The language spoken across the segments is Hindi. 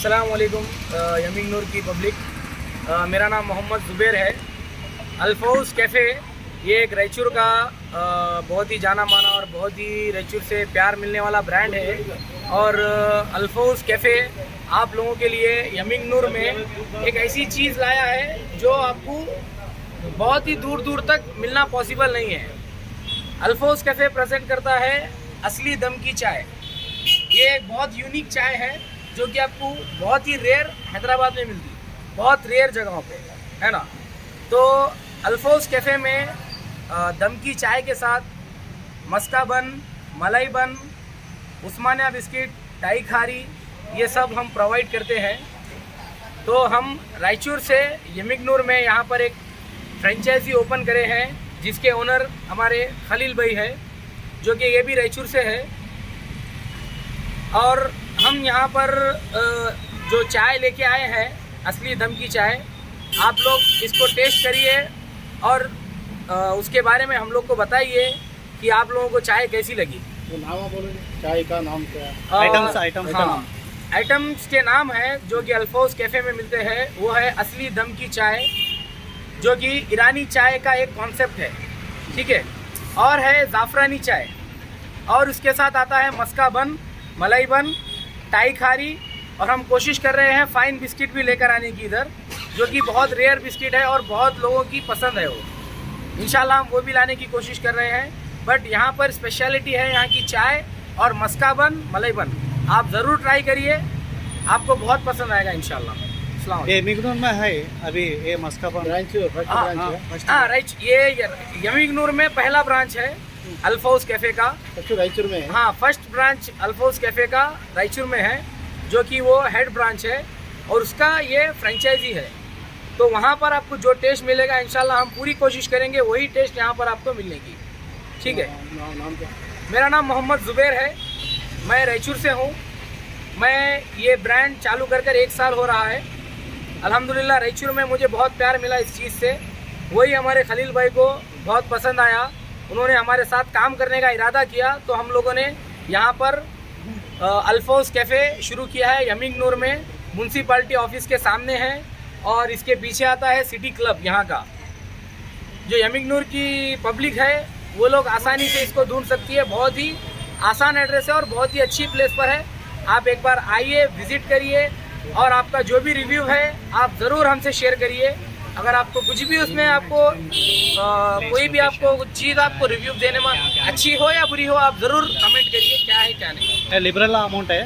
असलकुम यमिंग नूर की पब्लिक मेरा नाम मोहम्मद ज़ुबैर है। अल्फोज कैफ़े ये एक रायचूर का अ, बहुत ही जाना माना और बहुत ही रायचूर से प्यार मिलने वाला ब्रांड है। और अ, अल्फोज कैफ़े आप लोगों के लिए यमिंग नूर में एक ऐसी चीज़ लाया है जो आपको बहुत ही दूर दूर तक मिलना पॉसिबल नहीं है। अल्फोज कैफ़े प्रेजेंट करता है असली दम की चाय। ये एक बहुत यूनिक चाय है। जो कि आपको बहुत ही रेयर हैदराबाद में मिलती है। बहुत रेयर जगहों पे, है ना? तो अल्फोज कैफ़े में दम की चाय के साथ मस्का बन, मलाई बन, उस्मानिया बिस्किट, टाई खारी, ये सब हम प्रोवाइड करते हैं। तो हम रायचूर से यमिगनूर में यहाँ पर एक फ्रेंचाइजी ओपन करे हैं, जिसके ओनर हमारे खलील भाई है, जो कि ये भी रायचूर से है। और हम यहाँ पर जो चाय लेके आए हैं असली दम की चाय आप लोग इसको टेस्ट करिए और उसके बारे में हम लोग को बताइए कि आप लोगों को चाय कैसी लगी। तो नाम बोलोगे? चाय का नाम क्या है? Items, items. हाँ आइटम्स के नाम है जो कि अल्फोज कैफ़े में मिलते हैं वो है असली दम की चाय जो कि ईरानी चाय का एक कॉन्सेप्ट है ठीक है? और है ज़ाफ़रानी चाय और उसके साथ आता है मस्का बन मलाई बन टाई खारी और हम कोशिश कर रहे हैं फाइन बिस्किट भी लेकर आने की इधर जो कि बहुत रेयर बिस्किट है और बहुत लोगों की पसंद है वो। इंशाल्लाह हम वो भी लाने की कोशिश कर रहे हैं बट यहाँ पर स्पेशलिटी है यहाँ की चाय और मस्का बन मलाई बन। आप ज़रूर ट्राई करिए आपको बहुत पसंद आएगा वालेकुम। ये मिगनूर में है अभी ये मस्का ब्रांच फ़र्स्ट हाँ, हाँ, है राइट ये यमीगनूर में पहला ब्रांच है। अल्फोज कैफ़े का। फ़र्स्ट रायचूर में है। हाँ फ़र्स्ट ब्रांच अल्फोज कैफ़े का रायचूर में है जो कि वो हेड ब्रांच है और उसका ये फ्रेंचाइजी है। तो वहाँ पर आपको जो टेस्ट मिलेगा इंशाल्लाह हम पूरी कोशिश करेंगे वही टेस्ट यहाँ पर आपको मिलने की ठीक है? नाम नाम क्या? मेरा नाम मोहम्मद ज़ुबैर है। मैं रायचूर से हूँ। मैं ये ब्रांड चालू कर कर एक साल हो रहा है। अल्हम्दुलिल्लाह रायचूर में मुझे बहुत प्यार मिला इस चीज़ से। वही हमारे खलील भाई को बहुत पसंद आया। उन्होंने हमारे साथ काम करने का इरादा किया तो हम लोगों ने यहाँ पर अल्फोज कैफ़े शुरू किया है यमिंग नूर में। म्यूनसिपाल्टी ऑफ़िस के सामने है और इसके पीछे आता है सिटी क्लब यहाँ का। जो यमिगनूर की पब्लिक है, वो लोग आसानी से इसको ढूंढ सकती है। बहुत ही आसान एड्रेस है और बहुत ही अच्छी प्लेस पर है। आप एक बार आइए, विज़िट करिए और आपका जो भी रिव्यू है, आप ज़रूर हमसे शेयर करिए। अगर आपको कुछ भी उसमें आपको अ, कोई भी आपको कुछ चीज़ आपको रिव्यू देने में अच्छी हो या बुरी हो आप ज़रूर कमेंट करिए क्या है क्या नहीं ये लिबरल अमाउंट है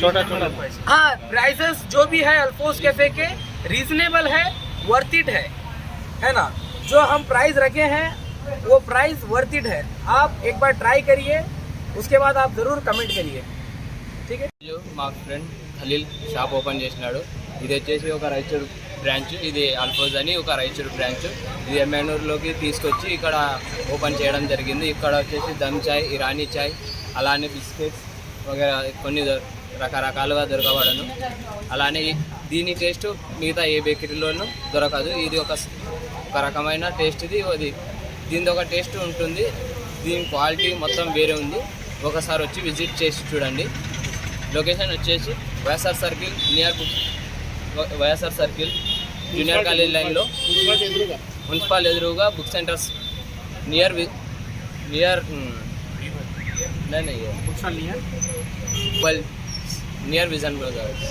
छोटा छोटा हाँ प्राइसेस जो भी है अल्फोज कैफे के रीजनेबल है वर्थ इट है है ना जो हम प्राइस रखे हैं वो प्राइस वर्थ इट है आप एक बार ट्राई करिए उसके बाद आप ज़रूर कमेंट करिए ठीक है రోజు మా ఫ్రెండ్ ఖలీల్ షాప్ ఓపెన్ చేసినాడు ఇది వచ్చేసి ఒక రైచూర్ బ్రాంచ్ ఇది అల్ఫోజ్ అని ఒక రైచూర్ బ్రాంచ్. ఇది ఎమ్మెనూరులోకి తీసుకొచ్చి ఇక్కడ ఓపెన్ చేయడం జరిగింది. ఇక్కడ వచ్చేసి దమ్ చాయ్ ఇరానీ చాయ్ అలానే బిస్కెట్స్ వగేరా కొన్ని దొ- రకరకాలుగా దొరకబడను. అలానే దీని టేస్ట్ మిగతా ఏ బేకరీలోనూ దొరకదు. ఇది ఒక ఒక రకమైన టేస్ట్ ఇది అది. దీని ఒక టేస్ట్ ఉంటుంది. దీని క్వాలిటీ మొత్తం వేరే ఉంది. ఒకసారి వచ్చి విజిట్ చేసి చూడండి. లొకేషన్ వచ్చేసి YSR circle near YSR circle junior college లైన్లో ఎదురుగా మున్సిపల్ ఎదురుగా బుక్ సెంటర్స్ నియర్ వి- near well near vision brothers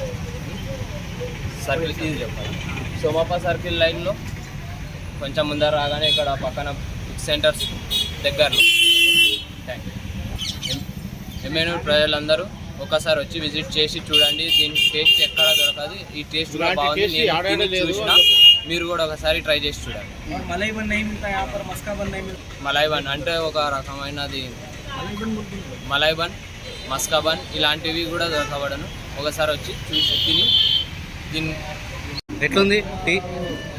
circle ఇది చెప్పాలి సోమాప సర్కిల్ లైన్లో కొంచెం ముందర రాగానే ఇక్కడ పక్కన బుక్ సెంటర్స్ దగ్గరలో థ్యాంక్ యూ ఎమ్మెనూరు ప్రజలందరూ ఒకసారి వచ్చి విజిట్ చేసి చూడండి. దీని టేస్ట్ ఎక్కడ దొరకదు. ఈ టేస్ట్ కూడా బాగుంది. మీరు కూడా ఒకసారి ట్రై చేసి చూడండి. మలై బన్ అంటే ఒక రకమైనది. మలై బన్ మస్కా బన్ ఇలాంటివి కూడా దొరకబడను. ఒకసారి వచ్చి చూసి తిని దీన్ని ఎట్లుంది టీ?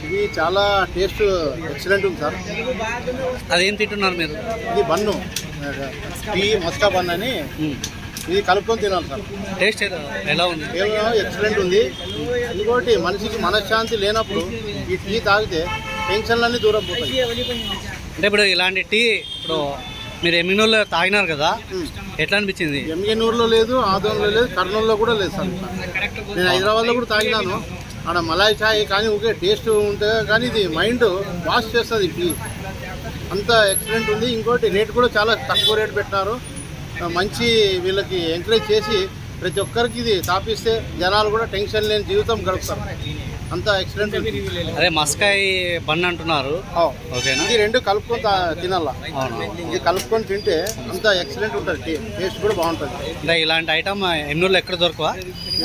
ఇది చాలా టేస్ట్ ఎక్సలెంట్ ఉంది సార్. అదేం తింటున్నారు మీరు? ఇది బన్ను. టీ మస్కా బన్ అని ఇది కలుపుకొని తినాలి సార్. టేస్ట్ ఎలా- ఉంది? ఎక్సలెంట్ ఉంది. ఇంకోటి మనిషికి మనశ్శాంతి లేనప్పుడు ఈ టీ తాగితే టెన్షన్లన్నీ దూరం పోతాయి. అంటే ఇప్పుడు ఇలాంటి టీ ఇప్పుడు మీరు ఎమ్మినోళ్ళు తాగినారు కదా ఎట్లా అనిపించింది? ఎంగనూరులో లేదు ఆదోన్లో లేదు కర్నూలులో కూడా లేదు సార్. నేను హైదరాబాద్లో కూడా తాగినాను. ఆడ మలాయ్ చాయ్ కానీ ఓకే టేస్ట్ ఉంటుంది? కానీ ఇది మైండ్ వాష్ చేస్తుంది టీ. అంత ఎక్సలెంట్ ఉంది. ఇంకోటి రేట్ కూడా చాలా తక్కువ రేట్ పెట్టినారు. మంచి వీళ్ళకి ఎంకరేజ్ చేసి ప్రతి ఒక్కరికి ఇది తాపిస్తే జనాలు కూడా టెన్షన్ లేని జీవితం గడుపుతారు. అంత ఎక్సలెంట్ ఉంది. అదే మస్కాయ్ బన్ అంటున్నారు. ఓకేనా? ఇది రెండు కలుపుకొని తినాలా. ఇది కలుపుకొని తింటే అంత ఎక్సలెంట్ ఉంటుంది టేస్ట్ కూడా బాగుంటుంది. అంటే ఇలాంటి ఐటమ్ ఎమ్నూరులో ఎక్కడ దొరకవా?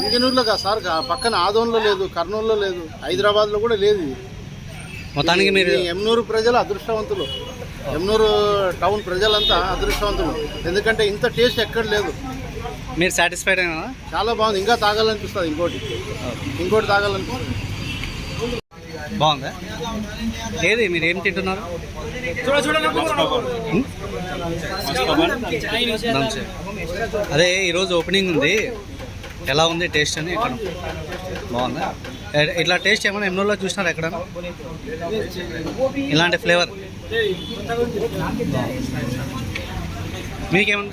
ఎంగినూరులో కాదు సార్ పక్కన ఆదోన్లో లేదు కర్నూలులో లేదు హైదరాబాద్లో కూడా లేదు. మొత్తానికి మీరు ఎమ్నూరు ప్రజలు అదృష్టవంతులు. ఎమ్నూరు టౌన్ ప్రజలంతా అదృష్టవంతులు. ఎందుకంటే ఇంత టేస్ట్ ఎక్కడ లేదు. మీరు సాటిస్ఫైడ్ అయినా చాలా బాగుంది. ఇంకా తాగాలనిపిస్తుంది ఇంకోటి. ఇంకోటి తాగాలనిపిస్తుంది. బాగుందా? ఏది? మీరు ఏం తింటున్నారు. అదే ఈరోజు ఓపెనింగ్ ఉంది. ఎలా ఉంది టేస్ట్ అని ఇక్కడ. బాగుందా? ఇట్లా టేస్ట్ ఏమైనా ఎన్నోలో చూసినారు ఎక్కడ? ఇలాంటి ఫ్లేవర్. మీకేమన్నా